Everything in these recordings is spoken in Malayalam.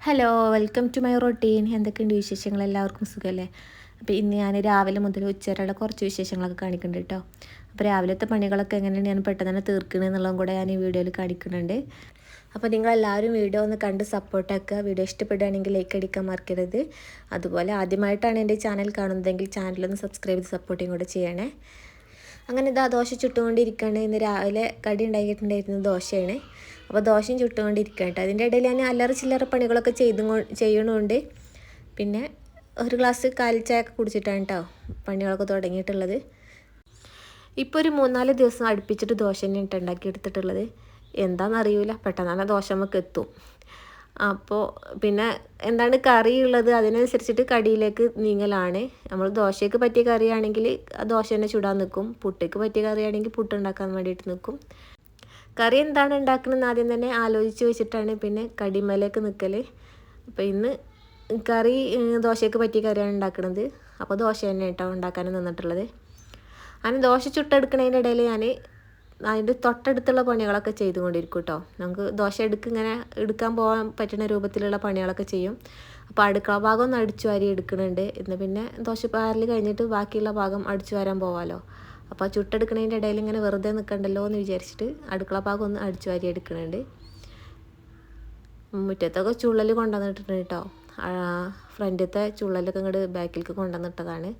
Hello welcome to my routine എന്തൊക്കെയുണ്ട് വിശേഷങ്ങൾ? എല്ലാവർക്കും സുഖമല്ലേ അപ്പോൾ ഇന്ന് ഞാൻ രാവിലെ മുതൽ ഉച്ചവരെയുള്ള കുറച്ച് വിശേഷങ്ങളൊക്കെ കാണിക്കുന്നുണ്ട് കേട്ടോ അപ്പോൾ രാവിലത്തെ പണികളൊക്കെ എങ്ങനെയാണ് ഞാൻ പെട്ടെന്ന് തന്നെ തീർക്കണേ എന്നുള്ളതും കൂടെ ഞാൻ ഈ വീഡിയോയിൽ കാണിക്കുന്നുണ്ട്. അപ്പോൾ നിങ്ങളെല്ലാവരും വീഡിയോ ഒന്ന് കണ്ട് സപ്പോർട്ടാക്കുക വീഡിയോ ഇഷ്ടപ്പെടുകയാണെങ്കിൽ ലൈക്ക് അടിക്കാൻ മറക്കരുത്. അതുപോലെ ആദ്യമായിട്ടാണ് എന്റെ ചാനൽ കാണുന്നതെങ്കിൽ ചാനലൊന്ന് സബ്സ്ക്രൈബ് ചെയ്ത് സപ്പോർട്ടിങ് കൂടെ ചെയ്യണേ. അങ്ങനെ ഇതാ ദോശ ചുട്ടുകൊണ്ടിരിക്കുകയാണ്. ഇന്ന് രാവിലെ കടി ഉണ്ടാക്കിയിട്ടുണ്ടായിരുന്നത് ദോശയാണ്. അപ്പോൾ ദോശയും ചുട്ടുകൊണ്ടിരിക്കുകയാണ് കേട്ടോ. അതിന്റെ ഇടയിൽ ഞാൻ അല്ലറ ചില്ലറ പണികളൊക്കെ ചെയ്തു ചെയ്യണമുണ്ട് പിന്നെ ഒരു ഗ്ലാസ് കാലിച്ചായൊക്കെ കുടിച്ചിട്ടാണ് കേട്ടോ പണികളൊക്കെ തുടങ്ങിയിട്ടുള്ളത്. ഇപ്പോൾ ഒരു മൂന്നാൽ ദിവസം അടുപ്പിച്ചിട്ട് ദോശ തന്നെ ഉണ്ടാക്കി എടുത്തിട്ടുള്ളത് എന്താണെന്നറിയില്ല പെട്ടെന്ന് തന്നെ ദോശ നമുക്ക് എത്തും. അപ്പോൾ പിന്നെ എന്താണ് കറിയുള്ളത്? അതിനനുസരിച്ചിട്ട് കടിയിലേക്ക് നീങ്ങലാണ്. നമ്മൾ ദോശയ്ക്ക് പറ്റിയ കറിയാണെങ്കിൽ ദോശ തന്നെ ചുടാൻ നിൽക്കും. പുട്ടിക്ക് പറ്റിയ കറിയാണെങ്കിൽ പുട്ട് ഉണ്ടാക്കാൻ വേണ്ടിയിട്ട് നിൽക്കും. കറി എന്താണ് ഉണ്ടാക്കണമെന്ന് ആദ്യം തന്നെ ആലോചിച്ച് വെച്ചിട്ടാണ് പിന്നെ കടിമലേക്ക് നിൽക്കൽ അപ്പോൾ ഇന്ന് കറി ദോശയ്ക്ക് പറ്റിയ കറിയാണ് ഉണ്ടാക്കുന്നത് അപ്പോൾ ദോശ തന്നെ കേട്ടോ ഉണ്ടാക്കാൻ നിന്നിട്ടുള്ളത്. അങ്ങനെ ദോശ ചുട്ടെടുക്കുന്നതിന്റെ ഇടയിൽ ഞാൻ അതിന്റെ തൊട്ടടുത്തുള്ള പണികളൊക്കെ ചെയ്തുകൊണ്ടിരിക്കും കേട്ടോ നമുക്ക് ദോശ എടുക്കുക ഇങ്ങനെ എടുക്കാൻ പോകാൻ പറ്റുന്ന രൂപത്തിലുള്ള പണികളൊക്കെ ചെയ്യും. അപ്പോൾ അടുക്കള ഭാഗം ഒന്ന് അടിച്ചു വാരി എടുക്കുന്നുണ്ട്. ഇന്ന് പിന്നെ ദോശ പാരൽ കഴിഞ്ഞിട്ട് ബാക്കിയുള്ള ഭാഗം അടിച്ചു വാരാൻ പോവാമല്ലോ അപ്പോൾ ചുട്ടെടുക്കണതിന്റെ ഇടയിൽ ഇങ്ങനെ വെറുതെ നിൽക്കണ്ടല്ലോ എന്ന് വിചാരിച്ചിട്ട് അടുക്കള ഭാഗം ഒന്ന് അടിച്ചു വാരി എടുക്കുന്നുണ്ട്. മുറ്റത്തൊക്കെ ചുള്ളൽ കൊണ്ടുവന്നിട്ടുണ്ട് കേട്ടോ. ഫ്രണ്ടിലത്തെ ചുള്ളലൊക്കെ ഇങ്ങോട്ട് ബാക്കിലേക്ക് കൊണ്ടുവന്നിട്ടതാണ്.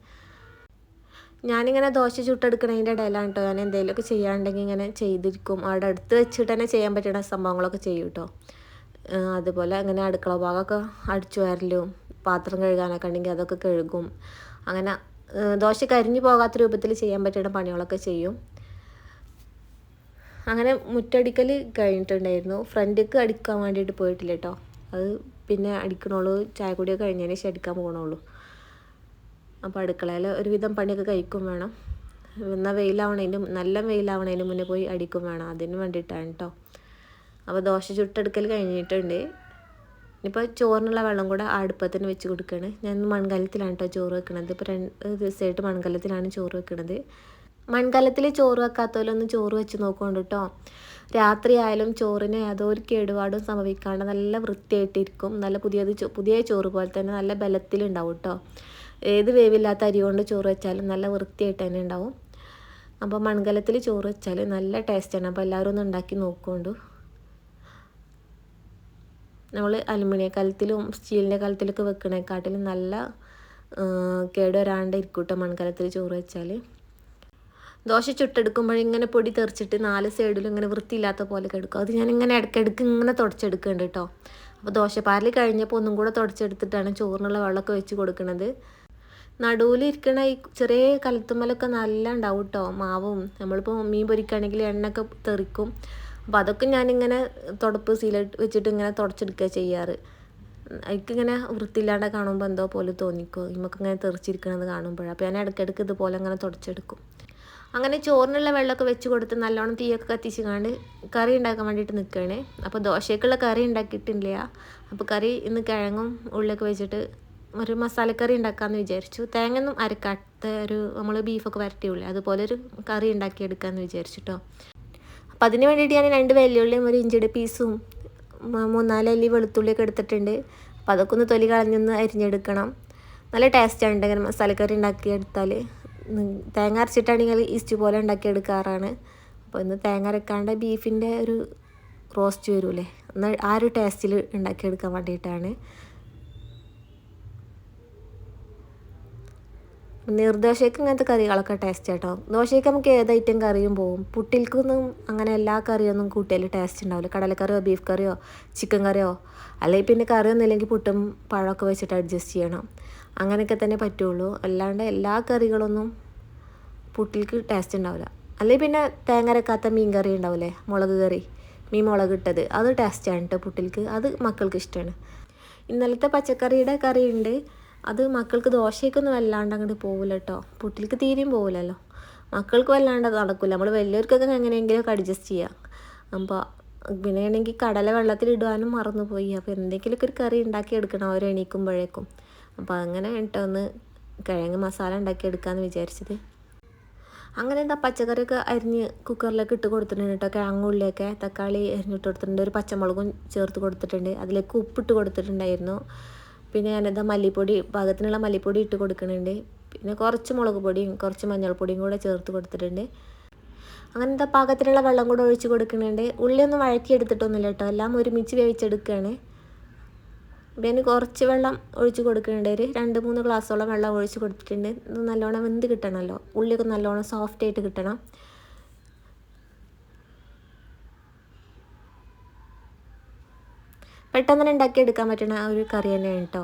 ഞാനിങ്ങനെ ദോശ ചുട്ടെടുക്കണതിന്റെ ഇടയിലാണ് കേട്ടോ ഞാൻ എന്തെങ്കിലുമൊക്കെ ചെയ്യാണ്ടെങ്കിൽ ഇങ്ങനെ ചെയ്തിരിക്കും. അവിടെ അടുത്ത് വെച്ചിട്ട് തന്നെ ചെയ്യാൻ പറ്റുന്ന സംഭവങ്ങളൊക്കെ ചെയ്യും കേട്ടോ അതുപോലെ അങ്ങനെ അടുക്കള ഭാഗമൊക്കെ അടിച്ചു വരലും പാത്രം കഴുകാനൊക്കെ ഉണ്ടെങ്കിൽ അതൊക്കെ കഴുകും. അങ്ങനെ ദോശ കരിഞ്ഞു പോകാത്ത രൂപത്തിൽ ചെയ്യാൻ പറ്റുന്ന പണികളൊക്കെ ചെയ്യും. അങ്ങനെ മുറ്റടിക്കൽ കഴിഞ്ഞിട്ടുണ്ടായിരുന്നു. ഫ്രണ്ടിക്ക് അടിക്കാൻ വേണ്ടിയിട്ട് പോയിട്ടില്ല കേട്ടോ അത് പിന്നെ അടിക്കണുള്ളൂ. ചായ കുടിയൊക്കെ കഴിഞ്ഞതിന് ശേഷം അടിക്കാൻ പോകണുള്ളൂ അപ്പോൾ അടുക്കളയിൽ ഒരുവിധം പണിയൊക്കെ കഴിക്കും വേണം. എന്നാൽ വെയിലാവണേലും നല്ല വെയിലാവണതിന് മുന്നേ പോയി അടിക്കും വേണം. അതിന് വേണ്ടിയിട്ടാണ് കേട്ടോ അപ്പോൾ ദോശ ചുട്ടെടുക്കൽ കഴിഞ്ഞിട്ടുണ്ട്. ഇനിയിപ്പോൾ ചോറിനുള്ള വെള്ളം കൂടെ അടുപ്പത്തിന് വെച്ച് കൊടുക്കുകയാണ് ഞാൻ മൺകലത്തിലാണ് കേട്ടോ ചോറ് വെക്കണത്. ഇപ്പോൾ രണ്ട് ദിവസമായിട്ട് മൺകലത്തിലാണ് ചോറ് വെക്കണത്. മൺകലത്തിൽ ചോറ് വെക്കാത്തവരൊന്ന് ചോറ് വെച്ച് നോക്കുകൊണ്ട് കേട്ടോ രാത്രി ആയാലും ചോറിന് യാതൊരു കേടുപാടും സംഭവിക്കാണ്ട് നല്ല വൃത്തിയായിട്ടിരിക്കും. നല്ല പുതിയത് പുതിയ ചോറ് പോലെ തന്നെ നല്ല ബലത്തിലുണ്ടാവും കേട്ടോ ഏത് വേവില്ലാത്ത അരി കൊണ്ട് ചോറ് വെച്ചാലും നല്ല വൃത്തിയായിട്ട് തന്നെ ഉണ്ടാവും. അപ്പോൾ മൺകലത്തിൽ ചോറ് വെച്ചാൽ നല്ല ടേസ്റ്റാണ് അപ്പോൾ എല്ലാവരും ഒന്ന് ഉണ്ടാക്കി നോക്കുകൊണ്ട്. നമ്മൾ അലുമിനിയ കലത്തിലും സ്റ്റീലിന്റെ കലത്തിലൊക്കെ വെക്കണേക്കാട്ടിലും നല്ല കേട് വരാണ്ട് ഇരിക്കും കേട്ടോ മൺകലത്തിൽ ചോറ് വെച്ചാൽ ദോശ ചുട്ടെടുക്കുമ്പോൾ ഇങ്ങനെ പൊടി തെറിച്ചിട്ട് നാല് സൈഡിലും ഇങ്ങനെ വൃത്തിയില്ലാത്ത പോലെ കിടക്കും അത് ഞാൻ ഇങ്ങനെ ഇടയ്ക്കിടയ്ക്ക് ഇങ്ങനെ തുടച്ചെടുക്കുന്നുണ്ട് കേട്ടോ അപ്പോൾ ദോശപ്പാരൽ കഴിഞ്ഞപ്പോൾ ഒന്നും കൂടെ തുടച്ചെടുത്തിട്ടാണ് ചോറിനുള്ള വെള്ളമൊക്കെ വെച്ച് കൊടുക്കുന്നത് നടുവിലിരിക്കണ ഈ ചെറിയ കലത്തുമ്മലൊക്കെ നല്ല ഉണ്ടാവും കേട്ടോ മാവും. നമ്മളിപ്പോൾ മീൻ പൊരിക്കുകയാണെങ്കിൽ എണ്ണയൊക്കെ തെറിക്കും. അപ്പോൾ അതൊക്കെ ഞാനിങ്ങനെ തുടപ്പ് സീല വെച്ചിട്ട് ഇങ്ങനെ തുടച്ചെടുക്കുക ചെയ്യാറ്. എനിക്കിങ്ങനെ വൃത്തിയില്ലാണ്ട് കാണുമ്പോൾ എന്തോ പോലെ തോന്നിക്കും. നമുക്ക് ഇങ്ങനെ തെറിച്ചിരിക്കണത് കാണുമ്പോഴാണ് അപ്പോൾ ഞാൻ ഇടയ്ക്കിടയ്ക്ക് ഇതുപോലെ അങ്ങനെ തുടച്ചെടുക്കും. അങ്ങനെ ചോറിനുള്ള വെള്ളമൊക്കെ വെച്ച് കൊടുത്ത് നല്ലോണം തീയൊക്കെ കത്തിച്ച് കാണ്ട് കറി ഉണ്ടാക്കാൻ വേണ്ടിയിട്ട് നിൽക്കുകയാണ് അപ്പോൾ ദോശയ്ക്കുള്ള കറി ഉണ്ടാക്കിയിട്ടില്ല. അപ്പോൾ കറി ഇന്ന് കിഴങ്ങും ഉള്ളിലൊക്കെ വെച്ചിട്ട് ഒരു മസാലക്കറി ഉണ്ടാക്കാമെന്ന് വിചാരിച്ചു. തേങ്ങയൊന്നും അരക്കാത്ത ഒരു നമ്മൾ ബീഫൊക്കെ വരട്ടിയുള്ളേ അതുപോലെ ഒരു കറി ഉണ്ടാക്കിയെടുക്കാമെന്ന് വിചാരിച്ചിട്ടോ. അപ്പോൾ അതിന് വേണ്ടിയിട്ട് ഞാൻ രണ്ട് വെല്ലുള്ളിയും ഒരു ഇഞ്ചിയുടെ പീസും മൂന്നാൽ അല്ലി വെളുത്തുള്ളിയൊക്കെ എടുത്തിട്ടുണ്ട്. അപ്പോൾ അതൊക്കെ ഒന്ന് തൊലി കളഞ്ഞൊന്ന് അരിഞ്ഞെടുക്കണം. നല്ല ടേസ്റ്റാണ് ഇങ്ങനെ മസാലക്കറി ഉണ്ടാക്കിയെടുത്താൽ. തേങ്ങ അരച്ചിട്ടാണെങ്കിൽ ഈസ്റ്റ് പോലെ ഉണ്ടാക്കിയെടുക്കാറാണ്. അപ്പോൾ ഇന്ന് തേങ്ങ അരക്കാണ്ട് ബീഫിന്റെ ഒരു റോസ്റ്റ് വരൂലേ എന്നാൽ ആ ഒരു ടേസ്റ്റിൽ ഉണ്ടാക്കിയെടുക്കാൻ വേണ്ടിയിട്ടാണ്. നീർദോശയ്ക്ക് ഇങ്ങനത്തെ കറികളൊക്കെ ടേസ്റ്റ് കേട്ടോ ദോശയ്ക്ക് നമുക്ക് ഏത് ഐറ്റം കറിയും പോകും പുട്ടിൽക്കൊന്നും അങ്ങനെ എല്ലാ കറിയൊന്നും കൂട്ടിയാൽ ടേസ്റ്റ് ഉണ്ടാവില്ല. കടലക്കറിയോ ബീഫ് കറിയോ ചിക്കൻ കറിയോ അല്ലെങ്കിൽ പിന്നെ കറിയൊന്നും ഇല്ലെങ്കിൽ പുട്ടും പഴമൊക്കെ വെച്ചിട്ട് അഡ്ജസ്റ്റ് ചെയ്യണം. അങ്ങനെയൊക്കെ തന്നെ പറ്റുള്ളൂ. അല്ലാണ്ട് എല്ലാ കറികളൊന്നും പുട്ടിൽക്ക് ടേസ്റ്റ് ഉണ്ടാവില്ല. അല്ലെങ്കിൽ പിന്നെ തേങ്ങരക്കാത്ത മീൻ കറി ഉണ്ടാവില്ലേ? മുളക് കറി. മീൻ മുളക് ഇട്ടത്. അത് ടേസ്റ്റാണ് കേട്ടോ പുട്ടിൽക്ക്. അത് മക്കൾക്ക് ഇഷ്ടമാണ് ഇന്നലത്തെ പച്ചക്കറിയുടെ കറിയുണ്ട്. അത് മക്കൾക്ക് ദോശയ്ക്കൊന്നും വല്ലാണ്ട് അങ്ങോട്ട് പോകില്ല കേട്ടോ പുട്ടിലേക്ക് തീരെയും പോകില്ലല്ലോ മക്കൾക്ക് വല്ലാണ്ട് നടക്കില്ല നമ്മൾ വലിയവർക്കൊക്കെ എങ്ങനെയെങ്കിലുമൊക്കെ അഡ്ജസ്റ്റ് ചെയ്യാം. അപ്പോൾ പിന്നെ ആണെങ്കിൽ കടല വെള്ളത്തിലിടുവാനും മറന്നുപോയി. അപ്പോൾ എന്തെങ്കിലുമൊക്കെ ഒരു കറി ഉണ്ടാക്കി എടുക്കണം അവർ എണീക്കുമ്പോഴേക്കും. അപ്പോൾ അങ്ങനെ കേട്ടോ ഒന്ന് കിഴങ്ങ് മസാല ഉണ്ടാക്കി എടുക്കാമെന്ന് വിചാരിച്ചത്. അങ്ങനെ എന്താ പച്ചക്കറിയൊക്കെ അരിഞ്ഞ് കുക്കറിലേക്ക് ഇട്ട് കൊടുത്തിട്ടുണ്ട് കേട്ടോ കിഴങ്ങുള്ളിയൊക്കെ തക്കാളി അരിഞ്ഞിട്ട് കൊടുത്തിട്ടുണ്ട്. ഒരു പച്ചമുളകും ചേർത്ത് കൊടുത്തിട്ടുണ്ട്. അതിലേക്ക് ഉപ്പിട്ട് കൊടുത്തിട്ടുണ്ടായിരുന്നു. പിന്നെ ഞാനെന്താ മല്ലിപ്പൊടി പാകത്തിനുള്ള മല്ലിപ്പൊടി ഇട്ട് കൊടുക്കുന്നുണ്ട് പിന്നെ കുറച്ച് മുളക് പൊടിയും കുറച്ച് മഞ്ഞൾപ്പൊടിയും കൂടെ ചേർത്ത് കൊടുത്തിട്ടുണ്ട്. അങ്ങനെ എന്താ പാകത്തിനുള്ള വെള്ളം കൂടെ ഒഴിച്ച് കൊടുക്കുന്നുണ്ട് ഉള്ളിയൊന്നും വഴക്കിയെടുത്തിട്ടൊന്നുമില്ല കേട്ടോ. എല്ലാം ഒരുമിച്ച് വേവിച്ചെടുക്കുകയാണ്. പിന്നെ കുറച്ച് വെള്ളം ഒഴിച്ച് കൊടുക്കുന്നുണ്ട് ഒരു രണ്ട് മൂന്ന് ഗ്ലാസ്സോളം വെള്ളം ഒഴിച്ച് കൊടുത്തിട്ടുണ്ട്. നല്ലോണം വെന്ത് കിട്ടണമല്ലോ. ഉള്ളിയൊക്കെ നല്ലോണം സോഫ്റ്റായിട്ട് കിട്ടണം. പെട്ടെന്ന് തന്നെ ഉണ്ടാക്കിയെടുക്കാൻ പറ്റുന്ന ഒരു കറി തന്നെയാണ് കേട്ടോ.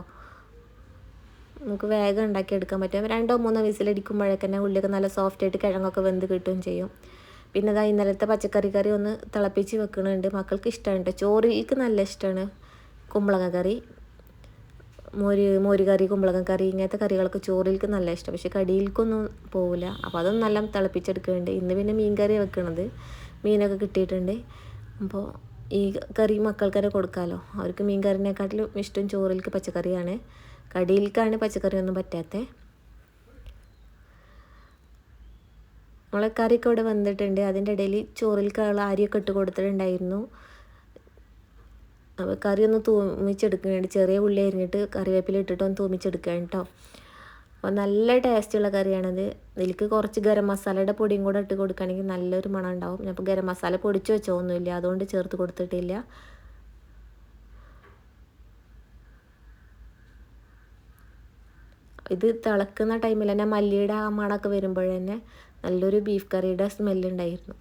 നമുക്ക് വേഗം ഉണ്ടാക്കിയെടുക്കാൻ പറ്റും. രണ്ടോ മൂന്നോ വിസിലടിക്കുമ്പോഴൊക്കെ തന്നെ ഉള്ളിയൊക്കെ നല്ല സോഫ്റ്റ് ആയിട്ട് കിഴങ്ങൊക്കെ വെന്ത് കിട്ടുകയും ചെയ്യും. പിന്നെ ഇതാ ഇന്നലത്തെ പച്ചക്കറി കറി ഒന്ന് തിളപ്പിച്ച് വെക്കണുണ്ട് മക്കൾക്ക് ഇഷ്ടമാണ് ചോറിക്ക് നല്ല ഇഷ്ടമാണ് കുമ്പളങ്ങ കറി. മോര് മോര് കറി കുമ്പളങ്ങ കറി ഇങ്ങനത്തെ കറികളൊക്കെ ചോറിലേക്ക് നല്ല ഇഷ്ടം. പക്ഷെ കടിയിലേക്കൊന്നും പോവില്ല. അപ്പോൾ അതൊന്നും നല്ല തിളപ്പിച്ചെടുക്കുന്നുണ്ട്. ഇന്ന് പിന്നെ മീൻ കറി വെക്കണത്. മീനൊക്കെ കിട്ടിയിട്ടുണ്ട്. അപ്പോൾ ഈ കറി മക്കൾക്കാരെ കൊടുക്കാമല്ലോ അവർക്ക് മീൻ കറിനെക്കാട്ടിലും ഇഷ്ടം ചോറിലേക്ക് പച്ചക്കറിയാണ്. കടിയിലേക്കാണ് പച്ചക്കറിയൊന്നും പറ്റാത്തത് നമ്മളെ കറിയൊക്കെ ഇവിടെ വന്നിട്ടുണ്ട്. അതിന്റെ ഇടയിൽ ചോറിലേക്കുള്ള അരിയൊക്കെ ഇട്ട് കൊടുത്തിട്ടുണ്ടായിരുന്നു. അപ്പോൾ കറി ഒന്ന് തൂമിച്ചെടുക്കുകയാണ് ചെറിയ ഉള്ളി അരിഞ്ഞിട്ട് കറിവേപ്പില ഇട്ടിട്ട് ഒന്ന് തൂമിച്ചെടുക്കുകയാണ് കേട്ടോ നല്ല ടേസ്റ്റുള്ള കറിയാണത്. ഇതിലേക്ക് കുറച്ച് ഗരം മസാലയുടെ പൊടിയും കൂടെ ഇട്ട് കൊടുക്കുകയാണെങ്കിൽ നല്ലൊരു മണം ഉണ്ടാവും. ഞാൻ ഇപ്പോൾ ഗരം മസാല പൊടിച്ച് വെച്ചൊന്നുമില്ല അതുകൊണ്ട് ചേർത്ത് കൊടുത്തിട്ടില്ല. ഇത് തിളക്കുന്ന ടൈമിൽ തന്നെ മല്ലിയുടെ ആ മണമൊക്കെ വരുമ്പോഴന്നെ നല്ലൊരു ബീഫ് കറിയുടെ സ്മെല്ലുണ്ടായിരുന്നു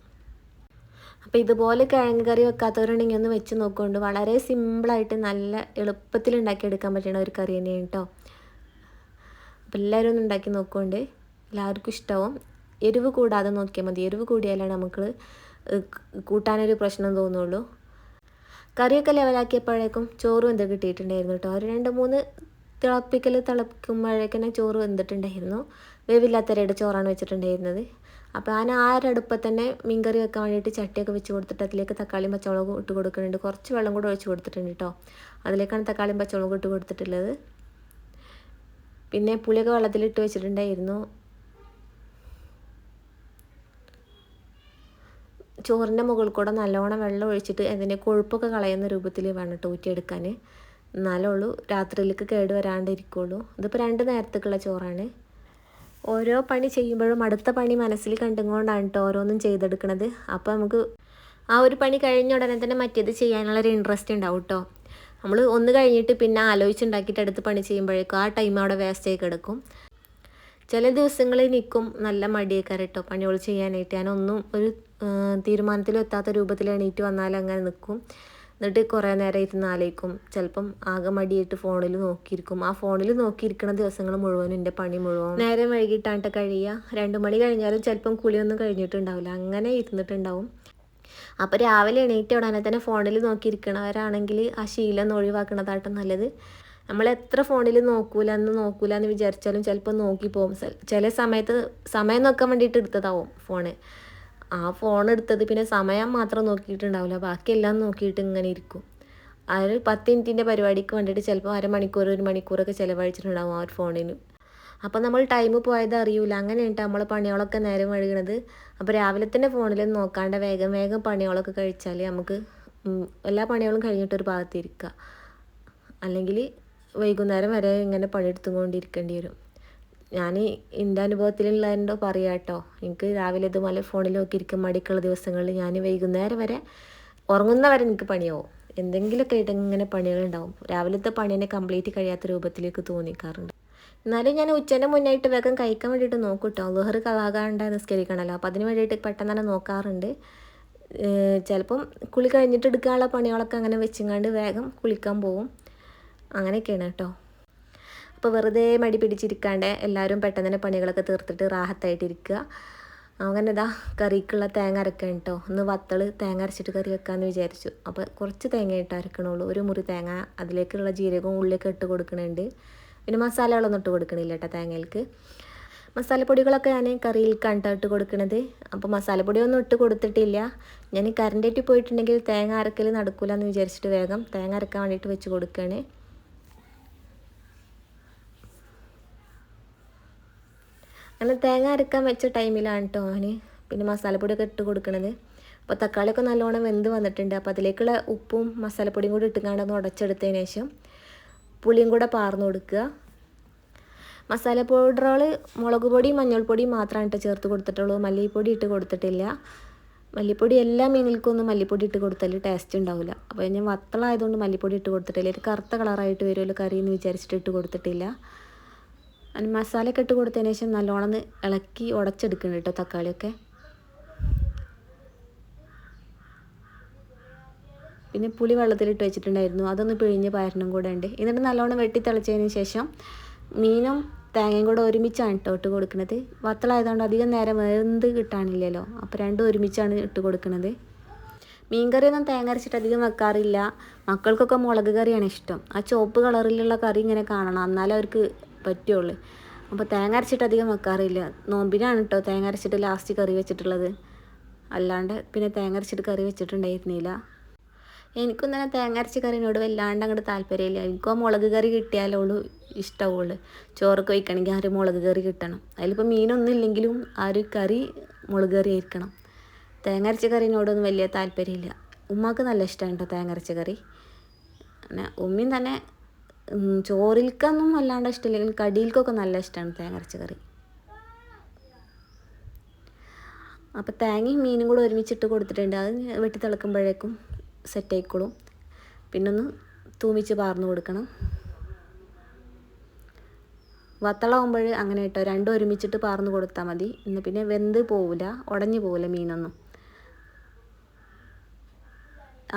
അപ്പോൾ ഇതുപോലെ കിഴങ്ങ് കറി വെക്കാത്തവരുണ്ടെങ്കിൽ ഒന്ന് വെച്ച് നോക്കുകൊണ്ട് വളരെ സിമ്പിളായിട്ട് നല്ല എളുപ്പത്തിൽ ഉണ്ടാക്കിയെടുക്കാൻ പറ്റുന്ന ഒരു കറി തന്നെയാണ് കേട്ടോ അപ്പോൾ എല്ലാവരും ഒന്ന് ഉണ്ടാക്കി നോക്കുകൊണ്ട് എല്ലാവർക്കും ഇഷ്ടമാവും എരിവ് കൂടാതെ നോക്കിയാൽ മതി. എരിവ് കൂടിയാലാണ് നമുക്ക് കൂട്ടാനൊരു പ്രശ്നം തോന്നുള്ളൂ. കറിയൊക്കെ ലെവലാക്കിയപ്പോഴേക്കും ചോറ് എന്ത് കിട്ടിയിട്ടുണ്ടായിരുന്നു കേട്ടോ. ഒരു രണ്ട് മൂന്ന് തിളപ്പിക്കൽ തിളപ്പിക്കുമ്പോഴേക്കന്നെ ചോറ് വെന്തിട്ടുണ്ടായിരുന്നു. വേവില്ലാത്തരയുടെ ചോറാണ് വെച്ചിട്ടുണ്ടായിരുന്നത്. അപ്പോൾ ഞാൻ ആ ഒരടുപ്പത്ത് തന്നെ മീൻകറി വെക്കാൻ വേണ്ടിയിട്ട് ചട്ടിയൊക്കെ വെച്ച് കൊടുത്തിട്ട് അതിലേക്ക് തക്കാളിയും പച്ചമുളകും ഇട്ട് കൊടുക്കുന്നുണ്ട്. കുറച്ച് വെള്ളം കൂടെ ഒഴിച്ച് കൊടുത്തിട്ടുണ്ട് കേട്ടോ. അതിലേക്കാണ് തക്കാളിയും പച്ചമുളകും ഇട്ട് കൊടുത്തിട്ടുള്ളത്. പിന്നെ പുളിയൊക്കെ വെള്ളത്തിലിട്ട് വെച്ചിട്ടുണ്ടായിരുന്നു. ചോറിന്റെ മുകളിൽ കൂടെ നല്ലോണം വെള്ളം ഒഴിച്ചിട്ട് അതിന്റെ കൊഴുപ്പൊക്കെ കളയുന്ന രൂപത്തിൽ വേണം ഊറ്റിയെടുക്കാൻ. എന്നാലേ രാത്രിയിലേക്ക് കേട് വരാണ്ടിരിക്കുള്ളൂ. ഇതിപ്പോൾ രണ്ട് നേരത്തേക്കുള്ള ചോറാണ്. ഓരോ പണി ചെയ്യുമ്പോഴും അടുത്ത പണി മനസ്സിൽ കണ്ടുകൊണ്ടാണ് കേട്ടോ ഓരോന്നും ചെയ്തെടുക്കണത്. അപ്പോൾ നമുക്ക് ആ ഒരു പണി കഴിഞ്ഞ ഉടനെ തന്നെ മറ്റേത് ചെയ്യാനുള്ളൊരു ഇൻട്രസ്റ്റ് ഉണ്ടാവും കേട്ടോ. നമ്മൾ ഒന്ന് കഴിഞ്ഞിട്ട് പിന്നെ ആലോചിച്ചുണ്ടാക്കിയിട്ട് അടുത്ത് പണി ചെയ്യുമ്പോഴേക്കും ആ ടൈം അവിടെ വേസ്റ്റ് ആയി കിടക്കും. ചില ദിവസങ്ങളിൽ നിൽക്കും നല്ല മടിയൊക്കെ കേട്ടോ പണികൾ ചെയ്യാനായിട്ട്. ഒന്നും ഒരു തീരുമാനത്തിലെത്താത്ത രൂപത്തിൽ എണീറ്റ് വന്നാൽ അങ്ങനെ നിൽക്കും എന്നിട്ട് കുറേ നേരം ഇരുന്ന് ആലോചിക്കും. ചിലപ്പം ആകെ മടിയായിട്ട് ഫോണിൽ നോക്കിയിരിക്കും. ആ ഫോണിൽ നോക്കിയിരിക്കുന്ന ദിവസങ്ങൾ മുഴുവനും എന്റെ പണി മുഴുവൻ. നേരം വൈകിട്ടാണ്ട് കഴിയുക. രണ്ട് മണി കഴിഞ്ഞാലും ചിലപ്പം കുളിയൊന്നും കഴിഞ്ഞിട്ടുണ്ടാവില്ല. അങ്ങനെ ഇരുന്നിട്ടുണ്ടാവും. അപ്പോൾ രാവിലെ എണീറ്റ ഉടനെ തന്നെ ഫോണിൽ നോക്കിയിരിക്കണവരാണെങ്കിൽ ആ ശീലം ഒന്ന് നല്ലത്. നമ്മൾ എത്ര ഫോണിൽ നോക്കൂല എന്ന് നോക്കൂല എന്ന് വിചാരിച്ചാലും ചിലപ്പോൾ നോക്കി പോകും ചില സമയത്ത് സമയം നോക്കാൻ വേണ്ടിയിട്ട് എടുത്തതാവും ഫോണ്. ആ ഫോൺ എടുത്തത് പിന്നെ സമയം മാത്രം നോക്കിയിട്ടുണ്ടാവില്ല. ബാക്കിയെല്ലാം നോക്കിയിട്ട് ഇങ്ങനെ ഇരിക്കും. ആ ഒരു പത്ത് മിനിറ്റിന്റെ പരിപാടിക്ക് വേണ്ടിയിട്ട് ചിലപ്പോൾ അരമണിക്കൂർ ഒരു മണിക്കൂറൊക്കെ ചിലവഴിച്ചിട്ടുണ്ടാവും ആ ഒരു ഫോണിന്. അപ്പോൾ നമ്മൾ ടൈം പോയത് അറിയൂല. അങ്ങനെയാണ് നമ്മൾ പണികളൊക്കെ നേരം വഴുകണത് അപ്പോൾ രാവിലെ തന്നെ ഫോണിൽ നോക്കാണ്ട് വേഗം വേഗം പണികളൊക്കെ കഴിച്ചാൽ നമുക്ക് എല്ലാ പണികളും കഴിഞ്ഞിട്ടൊരു ഭാഗത്തിരിക്കുക അല്ലെങ്കിൽ വൈകുന്നേരം വരെ ഇങ്ങനെ പണിയെടുത്തുകൊണ്ടിരിക്കേണ്ടി വരും. ഞാൻ എന്റെ അനുഭവത്തിലുള്ളതിന്റെ പറയാം കേട്ടോ എനിക്ക് രാവിലെ ഇതുപോലെ ഫോണിൽ നോക്കിയിരിക്കും. മടിക്കുള്ള ദിവസങ്ങളിൽ ഞാൻ വൈകുന്നേരം വരെ ഉറങ്ങുന്നവരെ എനിക്ക് പണിയാവും. എന്തെങ്കിലുമൊക്കെ ആയിട്ട് ഇങ്ങനെ പണികളുണ്ടാവും. രാവിലത്തെ പണി കംപ്ലീറ്റ് കഴിയാത്ത രൂപത്തിലേക്ക് തോന്നിക്കാറുണ്ട്. എന്നാലും ഞാൻ ഉച്ചേന്റെ മുന്നായിട്ട് വേഗം കഴിക്കാൻ വേണ്ടിയിട്ട് നോക്കും കേട്ടോ ലുഹർ കളാകാണ്ട് നിസ്കരിക്കണമല്ലോ അപ്പോൾ അതിന് വേണ്ടിയിട്ട് പെട്ടെന്ന് തന്നെ നോക്കാറുണ്ട്. ചിലപ്പം കുളി കഴിഞ്ഞിട്ട് എടുക്കാനുള്ള പണികളൊക്കെ അങ്ങനെ വെച്ചിങ്ങാണ്ട് വേഗം കുളിക്കാൻ പോവും. അങ്ങനെയൊക്കെയാണ് കേട്ടോ. അപ്പോൾ വെറുതെ മടി പിടിച്ചിരിക്കാണ്ട് എല്ലാവരും പെട്ടെന്ന് തന്നെ പണികളൊക്കെ തീർത്തിട്ട് റാഹത്തായിട്ടിരിക്കുക അങ്ങനെ ഇതാ കറിക്കുള്ള തേങ്ങ അരക്കണം കേട്ടോ. ഒന്ന് വത്തൾ തേങ്ങ അരച്ചിട്ട് കറി വെക്കാമെന്ന് വിചാരിച്ചു. അപ്പോൾ കുറച്ച് തേങ്ങ ഇട്ട് അരക്കണുള്ളൂ. ഒരു മുറി തേങ്ങ അതിലേക്കുള്ള ജീരകവും ഉള്ളിയൊക്കെ ഇട്ട് കൊടുക്കുന്നുണ്ട് പിന്നെ മസാലകളൊന്നും ഇട്ട് കൊടുക്കണില്ല കേട്ടോ തേങ്ങയിലേക്ക്. മസാലപ്പൊടികളൊക്കെ ഞാൻ കറിയിലേക്കാണ് ഇട്ട് കൊടുക്കണത്. അപ്പോൾ മസാലപ്പൊടിയൊന്നും ഇട്ട് കൊടുത്തിട്ടില്ല. ഞാൻ കറണ്ടേറ്റ് പോയിട്ടുണ്ടെങ്കിൽ തേങ്ങ അരക്കൽ നടക്കില്ല എന്ന് വിചാരിച്ചിട്ട് വേഗം തേങ്ങ അരക്കാൻ വേണ്ടിയിട്ട് വെച്ച് കൊടുക്കുകയാണ് അങ്ങനെ തേങ്ങ അരക്കാൻ വെച്ച ടൈമിലാണ് കേട്ടോ അവന് പിന്നെ മസാലപ്പൊടിയൊക്കെ ഇട്ട് കൊടുക്കണത്. അപ്പോൾ തക്കാളിയൊക്കെ നല്ലോണം വെന്ത് വന്നിട്ടുണ്ട്. അപ്പോൾ അതിലേക്കുള്ള ഉപ്പും മസാലപ്പൊടിയും കൂടി ഇട്ടുകൊണ്ടൊന്ന് ഉടച്ചെടുത്തതിന് ശേഷം പുളിയും കൂടെ പാർന്നു കൊടുക്കുക. മസാല പൗഡറുകൾ മുളക് പൊടി മഞ്ഞൾപ്പൊടി മാത്രമാണ് ഇട്ട് ചേർത്ത് കൊടുത്തിട്ടുള്ളൂ. മല്ലിപ്പൊടി ഇട്ട് കൊടുത്തിട്ടില്ല. മല്ലിപ്പൊടി എല്ലാ മീനിൽക്കൊന്നും മല്ലിപ്പൊടി ഇട്ട് കൊടുത്താൽ ടേസ്റ്റ് ഉണ്ടാവില്ല അപ്പോൾ ഞാൻ വത്തളായതുകൊണ്ട് മല്ലിപ്പൊടി ഇട്ട് കൊടുത്തിട്ടില്ല. ഒരു കറുത്ത കളറായിട്ട് വരുമല്ലോ കറി എന്ന് വിചാരിച്ചിട്ട് ഇട്ട് കൊടുത്തിട്ടില്ല. മസാലയൊക്കെ ഇട്ട് കൊടുത്തതിന് ശേഷം നല്ലോണം ഇളക്കി ഉടച്ചെടുക്കുന്നുണ്ട് കേട്ടോ തക്കാളിയൊക്കെ. പിന്നെ പുളി വെള്ളത്തിലിട്ട് വെച്ചിട്ടുണ്ടായിരുന്നു. അതൊന്ന് പിഴിഞ്ഞ് പയറിനും കൂടെ ഉണ്ട്. എന്നിട്ട് നല്ലോണം വെട്ടി തിളച്ചതിന് ശേഷം മീനും തേങ്ങയും കൂടെ ഒരുമിച്ചാണ് കേട്ടോ ഇട്ട് കൊടുക്കുന്നത് വത്തളായതുകൊണ്ട് അധികം നേരം വെന്ത് കിട്ടാനില്ലല്ലോ. അപ്പോൾ രണ്ടും ഒരുമിച്ചാണ് ഇട്ട് കൊടുക്കുന്നത് മീൻകറിയൊന്നും തേങ്ങ അരച്ചിട്ട് അധികം വെക്കാറില്ല. മക്കൾക്കൊക്കെ മുളക് കറിയാണ് ഇഷ്ടം. ആ ചുവപ്പ് കളറിലുള്ള കറി ഇങ്ങനെ കാണണം. എന്നാലേ അവർക്ക് പറ്റുള്ളൂ. അപ്പോൾ തേങ്ങ അരച്ചിട്ട് അധികം വെക്കാറില്ല. നോമ്പിനാണ് കേട്ടോ തേങ്ങ അരച്ചിട്ട് ലാസ്റ്റ് കറി വെച്ചിട്ടുള്ളത്. അല്ലാണ്ട് പിന്നെ തേങ്ങ അരച്ചിട്ട് കറി വെച്ചിട്ടുണ്ടായിരുന്നില്ല. എനിക്കും തന്നെ തേങ്ങ അരച്ച കറിനോട് വല്ലാണ്ട് അങ്ങോട്ട് താല്പര്യമില്ല. എനിക്കോ മുളക് കറി കിട്ടിയാലോളൂ ഇഷ്ടമുള്ളൂ ചോറൊക്കെ വയ്ക്കണമെങ്കിൽ ആ ഒരു മുളക് കറി കിട്ടണം. അതിലിപ്പോൾ മീനൊന്നും ഇല്ലെങ്കിലും ആ ഒരു കറി മുളക് കറി ആയിരിക്കണം. തേങ്ങ അരച്ച കറിനോടൊന്നും വലിയ താല്പര്യമില്ല. ഉമ്മാക്ക് നല്ല ഇഷ്ടമാണ് കേട്ടോ തേങ്ങ അരച്ച കറി. പിന്നെ ഉമ്മയും തന്നെ ചോറിൽക്കൊന്നും വല്ലാണ്ട് ഇഷ്ടമില്ലെങ്കിൽ കടിയിൽക്കൊക്കെ നല്ല ഇഷ്ടമാണ് തേങ്ങ അരച്ച കറി. അപ്പോൾ തേങ്ങയും മീനും കൂടെ ഒരുമിച്ചിട്ട് കൊടുത്തിട്ടുണ്ട്. അത് വെട്ടി തിളക്കുമ്പോഴേക്കും സെറ്റ് ആയിക്കോളും പിന്നെ ഒന്ന് തൂമിച്ച് പാർന്നു കൊടുക്കണം. വത്തളാവുമ്പോൾ അങ്ങനെ കേട്ടോ രണ്ടും ഒരുമിച്ചിട്ട് പാർന്നു കൊടുത്താൽ മതി. ഇന്ന് പിന്നെ വെന്ത് പോവില്ല ഉടഞ്ഞു പോവില്ല മീനൊന്നും.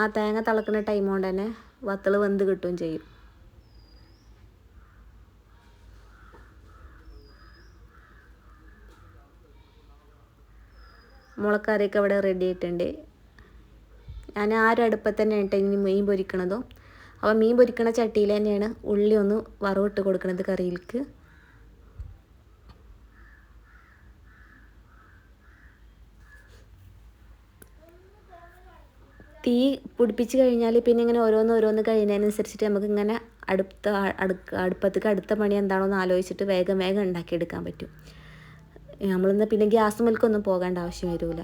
ആ തേങ്ങ തിളക്കുന്ന ടൈം കൊണ്ട് തന്നെ വത്തൾ വെന്ത് കിട്ടുകയും ചെയ്യും. മുളക്കറിയൊക്കെ ഇവിടെ റെഡി ആയിട്ടുണ്ട്. ഞാൻ ആ ഒരു അടുപ്പത്ത് തന്നെയാണ് ഇനി മീൻ പൊരിക്കണതും. അപ്പോൾ മീൻ പൊരിക്കണ ചട്ടിയിൽ തന്നെയാണ് ഉള്ളി ഒന്ന് വറവിട്ട് കൊടുക്കുന്നത് കറിയിലേക്ക് തീ പിടിപ്പിച്ച് കഴിഞ്ഞാൽ പിന്നെ ഇങ്ങനെ ഓരോന്ന് ഓരോന്ന് കഴിയുന്നതിനനുസരിച്ചിട്ട് നമുക്ക് ഇങ്ങനെ അടുത്ത അടുക്ക അടുപ്പത്തേക്ക് അടുത്ത പണി എന്താണോ എന്ന് ആലോചിച്ചിട്ട് വേഗം വേഗം ഉണ്ടാക്കിയെടുക്കാൻ പറ്റും. നമ്മളിന്ന് പിന്നെ ഗ്യാസ് മിൽക്കൊന്നും പോകേണ്ട ആവശ്യം വരില്ല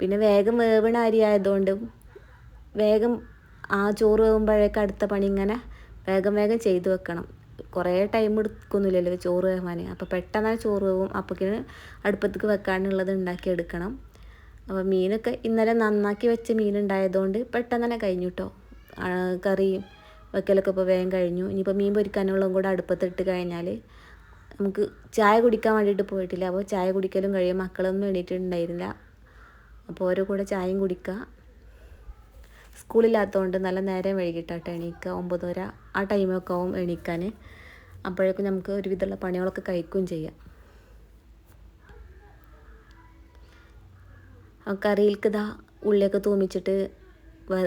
പിന്നെ വേഗം വേവണ അരി ആയതുകൊണ്ട് വേഗം ആ ചോറ് വേകുമ്പോഴേക്ക് അടുത്ത പണി ഇങ്ങനെ വേഗം വേഗം ചെയ്ത് വെക്കണം. കുറേ ടൈം എടുക്കുന്നില്ലല്ലോ ചോറ് വേവാൻ അപ്പോൾ പെട്ടെന്ന് ചോറ് വേവും. അപ്പോഴേക്കിന് അടുപ്പത്തേക്ക് വെക്കാനുള്ളത് ഉണ്ടാക്കിയെടുക്കണം അപ്പോൾ മീനൊക്കെ ഇന്നലെ നന്നാക്കി വെച്ച മീൻ ഉണ്ടായതുകൊണ്ട് പെട്ടെന്ന് തന്നെ കഴിഞ്ഞു കേട്ടോ കറിയും വെക്കലൊക്കെ ഇപ്പോൾ വേഗം കഴിഞ്ഞു. ഇനിയിപ്പോൾ മീൻ പൊരിക്കാനുള്ളതും കൂടെ അടുപ്പത്തിട്ട് കഴിഞ്ഞാൽ നമുക്ക് ചായ കുടിക്കാൻ വേണ്ടിയിട്ട് പോയിട്ടില്ല. അപ്പോൾ ചായ കുടിക്കലും കഴിയും. മക്കളൊന്നും എണീറ്റിട്ടുണ്ടായിരുന്നില്ല. അപ്പോൾ ഓരോ കൂടെ ചായയും കുടിക്കുക. സ്കൂളില്ലാത്തതുകൊണ്ട് നല്ല നേരം വൈകിട്ടാട്ടോ എണീക്കുക. ഒമ്പതര ആ ടൈമൊക്കെ ആവും എണീക്കാൻ. അപ്പോഴേക്കും നമുക്ക് ഒരുവിധമുള്ള പണികളൊക്കെ കഴിക്കുകയും ചെയ്യാം. കറിയിൽക്ക് ഇതാ ഉള്ളിയൊക്കെ തൂമിച്ചിട്ട്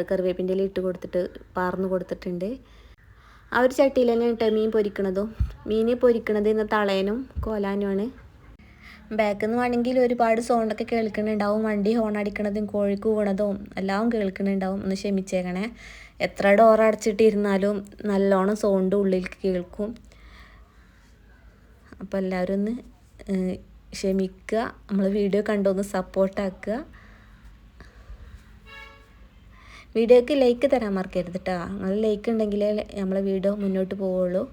കറിവേപ്പിന്റെ ഇല ഇട്ട് കൊടുത്തിട്ട് പാർന്ന് കൊടുത്തിട്ടുണ്ട്. ആ ഒരു ചട്ടിയിൽ തന്നെ ഇട്ട് മീൻ പൊരിക്കണതും. മീൻ പൊരിക്കണത് ഇന്ന് തളയനും കോലാനുമാണ്. ബാക്കിൽ നിന്ന് വേണമെങ്കിൽ ഒരുപാട് സൗണ്ടൊക്കെ കേൾക്കുന്നുണ്ടാവും വണ്ടി ഹോൺ അടിക്കണതും കോഴി കൂവണതും എല്ലാം കേൾക്കുന്നുണ്ടാവും ഒന്ന് ക്ഷമിച്ചേക്കണേ. എത്ര ഡോർ അടച്ചിട്ടിരുന്നാലും നല്ലോണം സൗണ്ട് ഉള്ളിൽ കേൾക്കും. അപ്പോൾ എല്ലാവരും ഒന്ന് ക്ഷമിക്കുക. നമ്മൾ വീഡിയോ കണ്ടൊന്ന് സപ്പോർട്ടാക്കുക വീഡിയോക്ക് ലൈക്ക് തരാൻ മറക്കരുത് കേട്ടോ നിങ്ങൾ ലൈക്ക് ഉണ്ടെങ്കിലേ നമ്മളെ വീഡിയോ മുന്നോട്ട് പോവുള്ളൂ.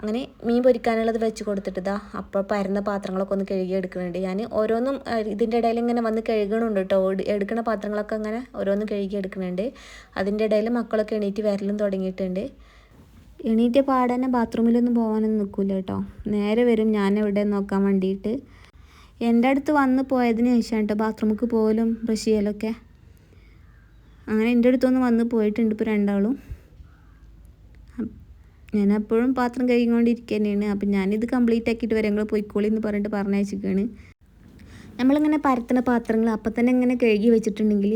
അങ്ങനെ മീൻ പൊരിക്കാനുള്ളത് വെച്ച് കൊടുത്തിട്ട് അപ്പോൾ പരന്ന പാത്രങ്ങളൊക്കെ ഒന്ന് കഴുകി എടുക്കുന്നുണ്ട് ഞാൻ ഓരോന്നും ഇതിന്റെ ഇടയിൽ ഇങ്ങനെ വന്ന് കഴുകണുണ്ട് കേട്ടോ എടുക്കുന്ന പാത്രങ്ങളൊക്കെ അങ്ങനെ ഓരോന്നും കഴുകി എടുക്കുന്നുണ്ട് അതിന്റെ ഇടയിൽ മക്കളൊക്കെ എണീറ്റ് വരലും തുടങ്ങിയിട്ടുണ്ട്. എണീറ്റ പാടന്നെ ബാത്റൂമിലൊന്നും പോകാനൊന്നും നിൽക്കില്ല കേട്ടോ നേരെ വരും ഞാൻ എവിടെ നോക്കാൻ വേണ്ടിയിട്ട് എന്റെ അടുത്ത് വന്ന് പോയതിന് ശേഷം കേട്ടോ ബാത്റൂമിലേക്ക് പോലും ബ്രഷ് ചെയ്യലൊക്കെ. അങ്ങനെ എന്റെ അടുത്തൊന്ന് വന്ന് പോയിട്ടുണ്ട് ഇപ്പോൾ രണ്ടാളും. ഞാൻ എപ്പോഴും പാത്രം കഴുകിക്കൊണ്ടിരിക്കുക തന്നെയാണ് അപ്പം ഞാനിത് കംപ്ലീറ്റ് ആക്കിയിട്ട് വരെ. ഞങ്ങൾ പോയിക്കോളി എന്ന് പറഞ്ഞിട്ട് പറഞ്ഞയച്ചിരിക്കുകയാണ് നമ്മളിങ്ങനെ പരത്തുന്ന പാത്രങ്ങൾ അപ്പം തന്നെ ഇങ്ങനെ കഴുകി വെച്ചിട്ടുണ്ടെങ്കിൽ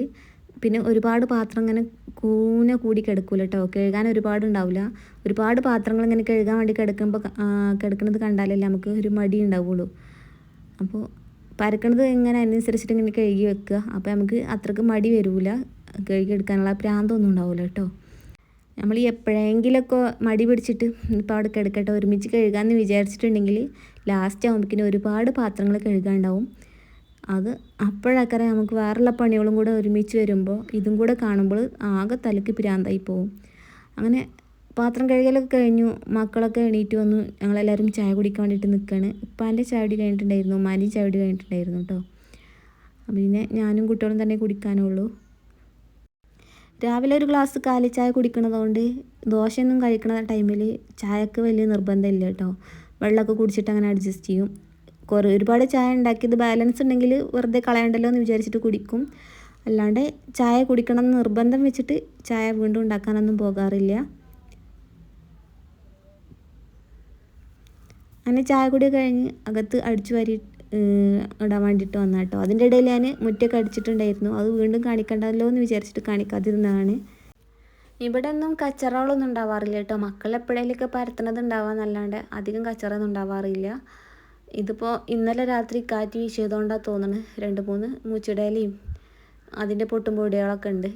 പിന്നെ ഒരുപാട് പാത്രം ഇങ്ങനെ കൂന കൂടി കിടക്കൂല കേട്ടോ കഴുകാൻ ഒരുപാട് ഉണ്ടാവില്ല ഒരുപാട് പാത്രങ്ങൾ ഇങ്ങനെ കഴുകാൻ വേണ്ടി കിടക്കുമ്പോൾ കിടക്കുന്നത് കണ്ടാലല്ലേ നമുക്ക് ഒരു മടി ഉണ്ടാവുള്ളൂ. അപ്പോൾ പരക്കണത് ഇങ്ങനെ അതിനനുസരിച്ചിട്ട് ഇങ്ങനെ കഴുകി വെക്കുക. അപ്പോൾ നമുക്ക് അത്രയ്ക്ക് മടി വരില്ല കഴുകി എടുക്കാനുള്ള പ്രാന്തൊന്നും ഉണ്ടാവില്ല കേട്ടോ നമ്മൾ എപ്പോഴെങ്കിലൊക്കെ മടി പിടിച്ചിട്ട് ഇപ്പോൾ അവിടെ കിടക്കട്ടെ ഒരുമിച്ച് കഴുകാമെന്ന് വിചാരിച്ചിട്ടുണ്ടെങ്കിൽ ലാസ്റ്റ് ആകുമ്പോഴേക്കിനും ഒരുപാട് പാത്രങ്ങൾ കഴുകാണ്ടാവും. അത് അപ്പോഴക്കറേ നമുക്ക് വേറെയുള്ള പണികളും കൂടെ ഒരുമിച്ച് വരുമ്പോൾ ഇതും കൂടെ കാണുമ്പോൾ ആകെ തലക്ക് പിരാന്തായി പോവും. അങ്ങനെ പാത്രം കഴുകലൊക്കെ കഴിഞ്ഞു മക്കളൊക്കെ എണീറ്റ് വന്നു ഞങ്ങളെല്ലാവരും ചായ കുടിക്കാൻ വേണ്ടിയിട്ട് നിൽക്കുകയാണ്. ഉപ്പാന്റെ ചായ കുടി കഴിഞ്ഞിട്ടുണ്ടായിരുന്നു ഉമ്മാന്റെയും ചായ കഴിഞ്ഞിട്ടുണ്ടായിരുന്നു കേട്ടോ. പിന്നെ ഞാനും കുട്ടികളും തന്നെ കുടിക്കാനുള്ളൂ രാവിലെ ഒരു ഗ്ലാസ് കാലി ചായ കുടിക്കണതുകൊണ്ട് ദോശയൊന്നും കഴിക്കണ ടൈമിൽ ചായക്ക് വലിയ നിർബന്ധമില്ല കേട്ടോ. വെള്ളമൊക്കെ കുടിച്ചിട്ട് അങ്ങനെ അഡ്ജസ്റ്റ് ചെയ്യും. കുറേ ഒരുപാട് ചായ ഉണ്ടാക്കിയത് ബാലൻസ് ഉണ്ടെങ്കിൽ വെറുതെ കളയണ്ടല്ലോ എന്ന് വിചാരിച്ചിട്ട് കുടിക്കും. അല്ലാണ്ട് ചായ കുടിക്കണം എന്ന് നിർബന്ധം വെച്ചിട്ട് ചായ വീണ്ടും ഉണ്ടാക്കാനൊന്നും പോകാറില്ല. അങ്ങനെ ചായ കുടി കഴിഞ്ഞ് അകത്ത് അടിച്ചു വാരി ഇടാൻ വേണ്ടിയിട്ട് വന്ന കേട്ടോ അതിന്റെ ഇടയിൽ ഞാൻ മുറ്റൊക്കെ അടിച്ചിട്ടുണ്ടായിരുന്നു. അത് വീണ്ടും കാണിക്കണ്ടല്ലോ എന്ന് വിചാരിച്ചിട്ട് കാണിക്കാതിരുന്നതാണ്. ഇവിടെ ഒന്നും കച്ചറകളൊന്നും ഉണ്ടാവാറില്ല കേട്ടോ. മക്കൾ എപ്പോഴേലൊക്കെ പരത്തണത് ഉണ്ടാവാന്നല്ലാണ്ട് അധികം കച്ചറൊന്നും ഉണ്ടാവാറില്ല. ഇതിപ്പോൾ ഇന്നലെ രാത്രി കാറ്റ് വീശിയതുകൊണ്ടാണ് തോന്നുന്നത് രണ്ട് മൂന്ന് മൂച്ചിടയിലയും അതിന്റെ പൊട്ടും പൊടികളൊക്കെ ഉണ്ട്.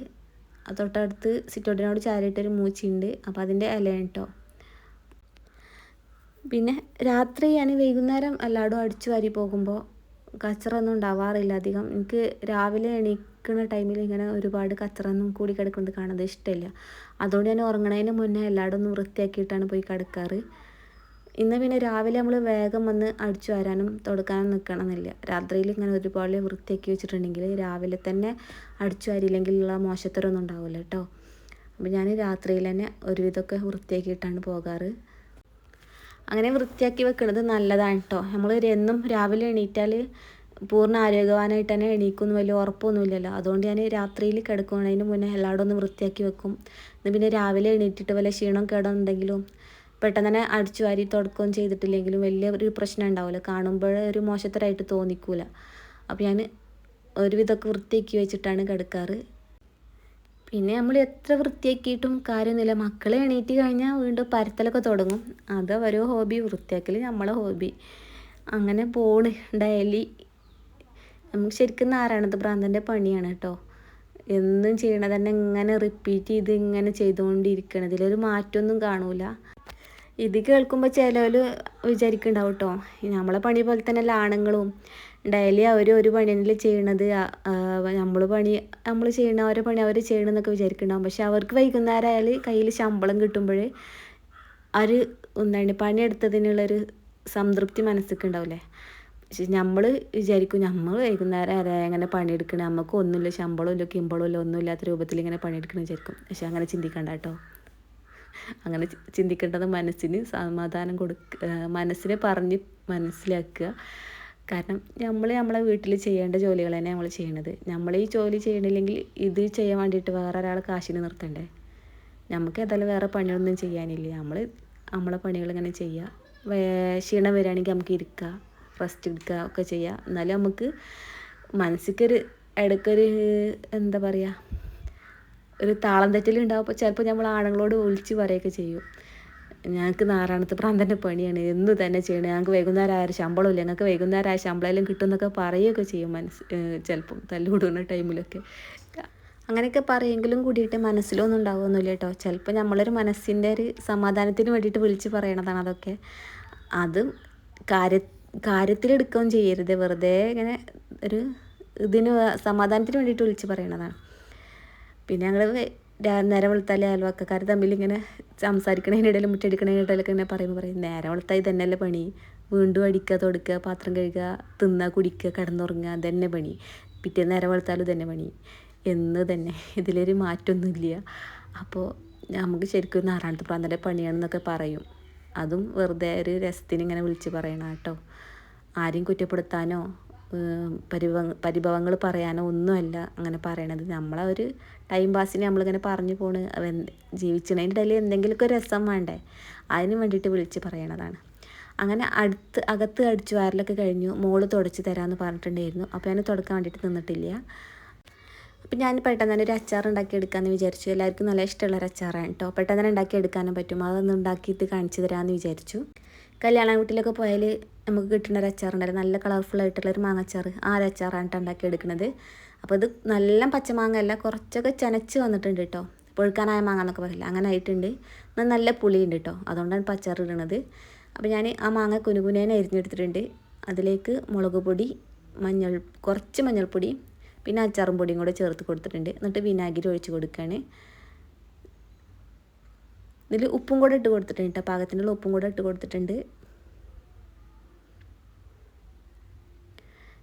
തൊട്ടടുത്ത് സിറ്റോട്ടിനോട് ചാരിയിട്ടൊരു മൂച്ചിയുണ്ട് അപ്പോൾ അതിന്റെ ഇലയാണ് കേട്ടോ. പിന്നെ രാത്രി ഞാൻ വൈകുന്നേരം എല്ലായിടും അടിച്ചു വാരി പോകുമ്പോൾ കച്ചറൊന്നും ഉണ്ടാവാറില്ല അധികം. എനിക്ക് രാവിലെ എണീക്കുന്ന ടൈമിൽ ഇങ്ങനെ ഒരുപാട് കച്ചറൊന്നും കൂടി കിടക്കുന്നത് കാണുന്നത് ഇഷ്ടമില്ല അതുകൊണ്ട് ഞാൻ ഉറങ്ങണതിന് മുന്നേ എല്ലായിടും ഒന്ന് വൃത്തിയാക്കിയിട്ടാണ് പോയി കിടക്കാറ്. ഇന്ന് പിന്നെ രാവിലെ നമ്മൾ വേഗം വന്ന് അടിച്ചു വരാനും തുടക്കാനും നിൽക്കണമെന്നില്ല രാത്രിയിൽ ഇങ്ങനെ ഒരുപാട് വൃത്തിയാക്കി വെച്ചിട്ടുണ്ടെങ്കിൽ രാവിലെ തന്നെ അടിച്ചു വാരിയില്ലെങ്കിലുള്ള മോശത്തരൊന്നും ഉണ്ടാവില്ല കേട്ടോ അപ്പോൾ ഞാൻ രാത്രിയിൽ തന്നെ ഒരുവിധമൊക്കെ വൃത്തിയാക്കിയിട്ടാണ് പോകാറ്. അങ്ങനെ വൃത്തിയാക്കി വെക്കുന്നത് നല്ലതാണ് കേട്ടോ നമ്മൾ എന്നും രാവിലെ എണീറ്റാൽ പൂർണ ആരോഗ്യവാനായിട്ട് തന്നെ എണീക്കുമെന്ന് വലിയ ഉറപ്പൊന്നുമില്ലല്ലോ. അതുകൊണ്ട് ഞാൻ രാത്രിയിൽ കിടക്കുന്നതിന് മുന്നേ എല്ലായിടും ഒന്ന് വൃത്തിയാക്കി വെക്കും. എന്നാൽ പിന്നെ രാവിലെ എണീറ്റിട്ട് വല്ല ക്ഷീണം കേടുണ്ടെങ്കിലും പെട്ടെന്ന് തന്നെ അടിച്ചു വാരി തുടക്കുകയും ചെയ്തിട്ടില്ലെങ്കിലും വലിയ ഒരു പ്രശ്നം ഉണ്ടാവില്ല കാണുമ്പോൾ ഒരു മോശത്തരായിട്ട് തോന്നിക്കൂല. അപ്പോൾ ഞാൻ ഒരുവിധമൊക്കെ വൃത്തിയാക്കി വെച്ചിട്ടാണ് കിടക്കാറ്. പിന്നെ നമ്മൾ എത്ര വൃത്തിയാക്കിയിട്ടും കാര്യമൊന്നുമില്ല. മക്കളെ എണീറ്റ് കഴിഞ്ഞാൽ വീണ്ടും പരത്തലൊക്കെ തുടങ്ങും. അത് ഓരോ ഹോബി വൃത്തിയാക്കൽ നമ്മളെ ഹോബി അങ്ങനെ പോണ് ഡെയിലി നമുക്ക് ശരിക്കും നാരായണത്ത് ഭ്രാന്തന്റെ പണിയാണ് കേട്ടോ എന്നും ചെയ്യണത് തന്നെ ഇങ്ങനെ റിപ്പീറ്റ് ചെയ്ത് ഇങ്ങനെ ചെയ്തുകൊണ്ടിരിക്കണം ഇതിലൊരു മാറ്റമൊന്നും കാണൂല. ഇത് കേൾക്കുമ്പോൾ ചിലവർ വിചാരിക്കുന്നുണ്ടാവും കേട്ടോ നമ്മളെ പണി പോലെ തന്നെ ആണുങ്ങളും ഡെയിലി അവർ ഒരു പണിയിൽ ചെയ്യണത്? നമ്മൾ പണി നമ്മൾ ചെയ്യണ ഓരോ പണി അവർ ചെയ്യണമെന്നൊക്കെ വിചാരിക്കുന്നുണ്ടാവും പക്ഷെ അവർക്ക് വൈകുന്നേരം ആയാൽ കയ്യിൽ ശമ്പളം കിട്ടുമ്പോൾ അവർ എന്താണ് പണിയെടുത്തതിനുള്ളൊരു സംതൃപ്തി മനസ്സിലേക്ക് ഉണ്ടാവില്ലേ പക്ഷെ നമ്മൾ വിചാരിക്കും നമ്മൾ വൈകുന്നേരം ആരാ എങ്ങനെ പണിയെടുക്കണേ? നമുക്ക് ഒന്നുമില്ല ശമ്പളമില്ല ഇല്ല ഒന്നുമില്ലാത്ത രൂപത്തിൽ ഇങ്ങനെ പണിയെടുക്കണം വിചാരിക്കും. പക്ഷെ അങ്ങനെ ചിന്തിക്കണ്ട കേട്ടോ. അങ്ങനെ ചിന്തിക്കേണ്ടത് മനസ്സിന് സമാധാനം കൊടുക്ക മനസ്സിനെ പറഞ്ഞ് മനസ്സിലാക്കുക. കാരണം നമ്മൾ നമ്മളെ വീട്ടിൽ ചെയ്യേണ്ട ജോലികൾ തന്നെ നമ്മൾ ചെയ്യണത്. നമ്മൾ ഈ ജോലി ചെയ്യണില്ലെങ്കിൽ ഇത് ചെയ്യാൻ വേണ്ടിയിട്ട് വേറെ ഒരാൾ കാശിന് നിർത്തണ്ടേ? നമുക്ക് ഏതായാലും വേറെ പണിയൊന്നും ചെയ്യാനില്ല. നമ്മൾ നമ്മളെ പണികൾ ഇങ്ങനെ ചെയ്യുക ക്ഷീണം വരികയാണെങ്കിൽ നമുക്ക് ഇരിക്കുക റെസ്റ്റ് എടുക്കുക ഒക്കെ ചെയ്യുക എന്നാലും നമുക്ക് മനസ്സിക്കൊരു ഇടയ്ക്കൊരു എന്താ പറയുക ഒരു താളം തെറ്റലുണ്ടാകുമ്പോൾ ചിലപ്പോൾ നമ്മൾ ആണുങ്ങളോട് ഒളിച്ച് പറയുകയൊക്കെ ചെയ്യും. ഞങ്ങൾക്ക് നാരായണത്ത് പ്രാന്തന്റെ പണിയാണ്. എന്ന് തന്നെ ചെയ്യണം. ഞങ്ങൾക്ക് വൈകുന്നേരം ആയ ശമ്പളമില്ല ഞങ്ങൾക്ക് വൈകുന്നേരം ആയ ശമ്പളം കിട്ടും എന്നൊക്കെ പറയുകയൊക്കെ ചെയ്യും മനസ്സ് ചിലപ്പം തല്ലുകൂടുന്ന ടൈമിലൊക്കെ. അങ്ങനെയൊക്കെ പറയുമെങ്കിലും കൂടിയിട്ട് മനസ്സിലൊന്നും ഉണ്ടാവുമൊന്നുമില്ല കേട്ടോ. ചിലപ്പോൾ നമ്മളൊരു മനസ്സിന്റെ ഒരു സമാധാനത്തിന് വേണ്ടിയിട്ട് വിളിച്ച് പറയണതാണ് അതൊക്കെ. അതും കാര്യ കാര്യത്തിലെടുക്കുകയും ചെയ്യരുത്. വെറുതെ ഇങ്ങനെ ഒരു ഇതിന് സമാധാനത്തിന് വേണ്ടിയിട്ട് വിളിച്ച് പറയണതാണ്. പിന്നെ ഞങ്ങൾ നേരം വെളുത്താലേ അയൽവക്കക്കാർ തമ്മിൽ ഇങ്ങനെ സംസാരിക്കണതിനിടയിൽ മുറ്റടിക്കണതിനിടയിലൊക്കെ ഇങ്ങനെ പറയുമ്പോൾ പറയും നേരം വെളുത്താൽ ഇതന്നെയല്ലേ പണി. വീണ്ടും അടിക്കുക തൊടുക്കുക പാത്രം കഴുകുക തിന്നുക കുടിക്കുക കിടന്നുറങ്ങുക തന്നെ പണി. പിറ്റേ നേരം വെളുത്താലും തന്നെ പണി. എന്ന് തന്നെ. ഇതിലൊരു മാറ്റമൊന്നുമില്ല അപ്പോൾ നമുക്ക് ശരിക്കും നാരായണത്ത് പ്രാന്തന്റെ പണിയാണെന്നൊക്കെ പറയും. അതും വെറുതെ ഒരു രസത്തിന് ഇങ്ങനെ വിളിച്ച് പറയണം കേട്ടോ. ആരെയും കുറ്റപ്പെടുത്താനോ പരിഭവ പരിഭവങ്ങൾ പറയാനോ ഒന്നുമല്ല അങ്ങനെ പറയണത്. നമ്മളെ ഒരു ടൈം പാസിന് നമ്മളിങ്ങനെ പറഞ്ഞു പോണ്. ജീവിച്ചതിന്റെ ഇടയിൽ എന്തെങ്കിലുമൊക്കെ രസം വേണ്ടേ? അതിന് വേണ്ടിയിട്ട് വിളിച്ച് പറയണതാണ്. അങ്ങനെ അടുത്ത് അകത്ത് അടിച്ചു വാരലൊക്കെ കഴിഞ്ഞു. മോൾ തുടച്ച് തരാമെന്ന് പറഞ്ഞിട്ടുണ്ടായിരുന്നു. അപ്പോൾ ഞാൻ തുടക്കാൻ വേണ്ടിയിട്ട് നിന്നിട്ടില്ല. അപ്പം ഞാൻ പെട്ടെന്ന് തന്നെ ഒരു അച്ചാർ ഉണ്ടാക്കി എടുക്കാമെന്ന് വിചാരിച്ചു. എല്ലാവർക്കും നല്ല ഇഷ്ടമുള്ള ഒരു അച്ചാറാണ് കേട്ടോ പെട്ടെന്ന് തന്നെ ഉണ്ടാക്കി എടുക്കാനും പറ്റും. അതൊന്ന് ഉണ്ടാക്കിയിട്ട് കാണിച്ചു തരാമെന്ന് വിചാരിച്ചു. കല്യാണ വീട്ടിലൊക്കെ പോയാൽ നമുക്ക് കിട്ടുന്ന ഒരു അച്ചാറുണ്ടല്ലോ നല്ല കളർഫുൾ ആയിട്ടുള്ള ഒരു മാങ്ങച്ചാർ ആ ഒരു അച്ചാറാണ് ഉണ്ടാക്കി എടുക്കുന്നത്. അപ്പോൾ ഇത് നല്ല പച്ചമാങ്ങ അല്ല കുറച്ചൊക്കെ ചനച്ച് വന്നിട്ടുണ്ട് കേട്ടോ പൊഴുക്കാനായ മാങ്ങ എന്നൊക്കെ പറയില്ല അങ്ങനെ ആയിട്ടുണ്ട്. എന്നാൽ നല്ല പുളിയുണ്ട് കേട്ടോ അതുകൊണ്ടാണ് ഇപ്പോൾ അച്ചാർ ഇടണത് അപ്പോൾ ഞാൻ ആ മാങ്ങ കുനുകുനേനെ അരിഞ്ഞെടുത്തിട്ടുണ്ട്. അതിലേക്ക് മുളക് പൊടി മഞ്ഞൾ കുറച്ച് മഞ്ഞൾപ്പൊടി പിന്നെ അച്ചാറും പൊടിയും കൂടെ ചേർത്ത് കൊടുത്തിട്ടുണ്ട്. എന്നിട്ട് വിനാഗിരി ഒഴിച്ച് കൊടുക്കുകയാണ് ഇതിൽ ഉപ്പും കൂടെ ഇട്ട് കൊടുത്തിട്ടുണ്ട് കേട്ടോ പാകത്തിനുള്ള ഉപ്പും കൂടെ ഇട്ട് കൊടുത്തിട്ടുണ്ട്.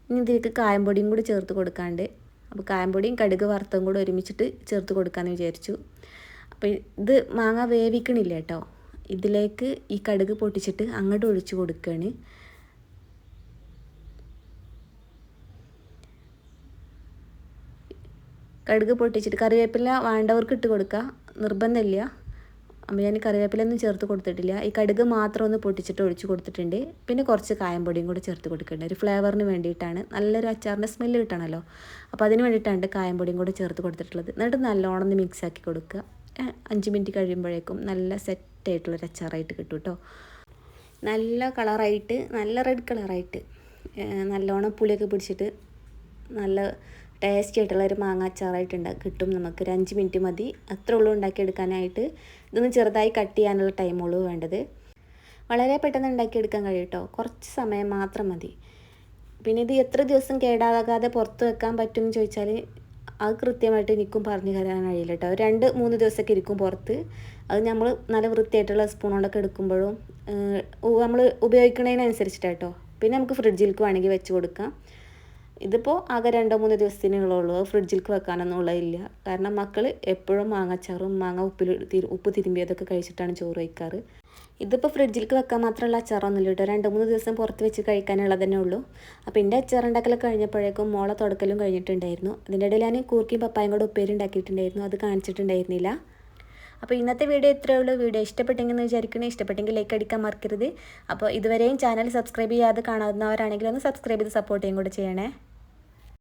ഇനി ഇതിലേക്ക് കായംപൊടിയും കൂടി ചേർത്ത് കൊടുക്കാണ്ട്. അപ്പോൾ കായംപൊടിയും കടുക് വറുത്തും കൂടെ ഒരുമിച്ചിട്ട് ചേർത്ത് കൊടുക്കാമെന്ന് വിചാരിച്ചു. അപ്പോൾ ഇത് മാങ്ങ വേവിക്കണില്ല കേട്ടോ. ഇതിലേക്ക് ഈ കടുക് പൊട്ടിച്ചിട്ട് അങ്ങോട്ട് ഒഴിച്ചു കൊടുക്കുകയാണ് കടുക് പൊട്ടിച്ചിട്ട് കറിവേപ്പില വേണ്ടവർക്ക് ഇട്ട് കൊടുക്കുക നിർബന്ധമില്ല. അപ്പോൾ ഞാൻ കറിവേപ്പിലൊന്നും ചേർത്ത് കൊടുത്തിട്ടില്ല. ഈ കടുക് മാത്രം ഒന്ന് പൊട്ടിച്ചിട്ട് ഒഴിച്ച് കൊടുത്തിട്ടുണ്ട്. പിന്നെ കുറച്ച് കായംപൊടിയും കൂടി ചേർത്ത് കൊടുക്കുന്നുണ്ട് ഒരു ഫ്ലേവറിന് വേണ്ടിയിട്ടാണ്. നല്ലൊരു അച്ചാറിന്റെ സ്മെല്ല് കിട്ടണമല്ലോ അപ്പോൾ അതിന് വേണ്ടിയിട്ടാണ് കായംപൊടിയും കൂടി ചേർത്ത് കൊടുത്തിട്ടുള്ളത്. എന്നിട്ട് നല്ലോണം ഒന്ന് മിക്സ് ആക്കി കൊടുക്കുക. അഞ്ച് മിനിറ്റ് കഴിയുമ്പോഴേക്കും നല്ല സെറ്റായിട്ടുള്ളൊരു അച്ചാറായിട്ട് കിട്ടും കേട്ടോ. നല്ല കളറായിട്ട് നല്ല റെഡ് കളറായിട്ട് നല്ലോണം പുളിയൊക്കെ പിടിച്ചിട്ട് നല്ല ടേസ്റ്റി ആയിട്ടുള്ള ഒരു മാങ്ങ അച്ചാറായിട്ട് കിട്ടും നമുക്ക് ഒരു അഞ്ച് മിനിറ്റ് മതി. അത്ര ഉള്ളൂ ഉണ്ടാക്കിയെടുക്കാനായിട്ട്. ഇതൊന്ന് ചെറുതായി കട്ട് ചെയ്യാനുള്ള ടൈമുള്ളൂ വേണ്ടത്. വളരെ പെട്ടെന്ന് ഉണ്ടാക്കിയെടുക്കാൻ കഴിയും കേട്ടോ കുറച്ച് സമയം മാത്രം മതി. പിന്നെ ഇത് എത്ര ദിവസം കേടാകാതെ പുറത്ത് വെക്കാൻ പറ്റുമെന്ന് ചോദിച്ചാൽ അത് കൃത്യമായിട്ട് എനിക്കും പറഞ്ഞു തരാൻ കഴിയില്ല കേട്ടോ. രണ്ട് മൂന്ന് ദിവസമൊക്കെ ഇരിക്കും പുറത്ത്. അത് നമ്മൾ നല്ല വൃത്തിയായിട്ടുള്ള സ്പൂൺ കൊണ്ടൊക്കെ എടുക്കുമ്പോഴും നമ്മൾ ഉപയോഗിക്കുന്നതിനനുസരിച്ചിട്ടാണ് കേട്ടോ പിന്നെ നമുക്ക് ഫ്രിഡ്ജിലേക്ക് വേണമെങ്കിൽ വെച്ച് കൊടുക്കാം. ഇതിപ്പോൾ ആകെ രണ്ടോ മൂന്നോ ദിവസത്തിനുള്ളൂ ഫ്രിഡ്ജിലേക്ക് വെക്കാനൊന്നും ഉള്ളതില്ല കാരണം മക്കൾ എപ്പോഴും മാങ്ങച്ചാറും മാങ്ങ ഉപ്പിൽ ഉപ്പ് തിരുമ്പിയതൊക്കെ കഴിച്ചിട്ടാണ് ചോറ് കഴിക്കാറ്. ഇതിപ്പോൾ ഫ്രിഡ്ജിലേക്ക് വെക്കാൻ മാത്രമുള്ള അച്ചാറൊന്നുമില്ല കേട്ടോ രണ്ട് മൂന്ന് ദിവസം പുറത്ത് വെച്ച് കഴിക്കാനുള്ളത് തന്നെ ഉള്ളൂ. അപ്പോൾ എന്റെ അച്ചാറുണ്ടാക്കലൊക്കെ കഴിഞ്ഞപ്പോഴേക്കും മോളെ തുടക്കലും കഴിഞ്ഞിട്ടുണ്ടായിരുന്നു. അതിന്റെ ഇടയിൽ ഞാൻ കൂർക്കിയും പപ്പായും കൂടെ ഉപ്പേരി ഉണ്ടാക്കിയിട്ടുണ്ടായിരുന്നു അത് കാണിച്ചിട്ടുണ്ടായിരുന്നില്ല. അപ്പോൾ ഇന്നത്തെ വീഡിയോ ഇത്രയേ ഉള്ളൂ. വീഡിയോ ഇഷ്ടപ്പെട്ടെങ്കിൽ എന്ന് വിചാരിക്കണേ. ഇഷ്ടപ്പെട്ടെങ്കിൽ ലൈക്ക് അടിക്കാൻ മറക്കരുത്. അപ്പോൾ ഇതുവരെയും ചാനൽ സബ്സ്ക്രൈബ് ചെയ്യാതെ കാണാവുന്നവരാണെങ്കിൽ ഒന്ന് സബ്സ്ക്രൈബ് ചെയ്ത് സപ്പോർട്ട് ചെയ്യും കൂടെ ചെയ്യണേ.